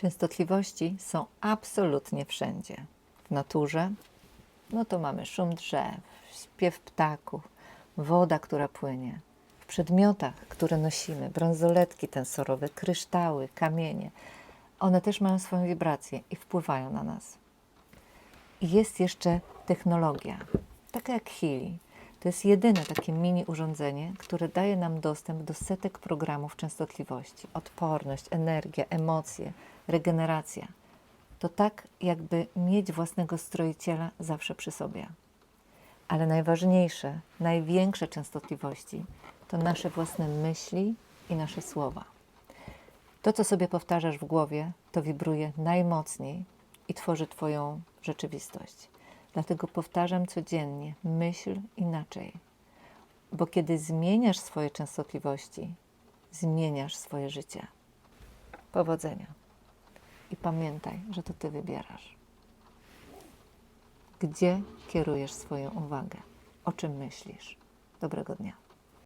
Częstotliwości są absolutnie wszędzie. W naturze, no to mamy szum drzew, śpiew ptaków, woda, która płynie. W przedmiotach, które nosimy, bransoletki tensorowe, kryształy, kamienie, one też mają swoją wibrację i wpływają na nas. I jest jeszcze technologia, taka jak Healy. To jest jedyne takie mini urządzenie, które daje nam dostęp do setek programów częstotliwości. Odporność, energia, emocje, regeneracja. To tak, jakby mieć własnego stroiciela zawsze przy sobie. Ale najważniejsze, największe częstotliwości to nasze własne myśli i nasze słowa. To, co sobie powtarzasz w głowie, to wibruje najmocniej i tworzy Twoją rzeczywistość. Dlatego powtarzam codziennie: myśl inaczej. Bo kiedy zmieniasz swoje częstotliwości, zmieniasz swoje życie. Powodzenia. I pamiętaj, że to Ty wybierasz. Gdzie kierujesz swoją uwagę? O czym myślisz? Dobrego dnia.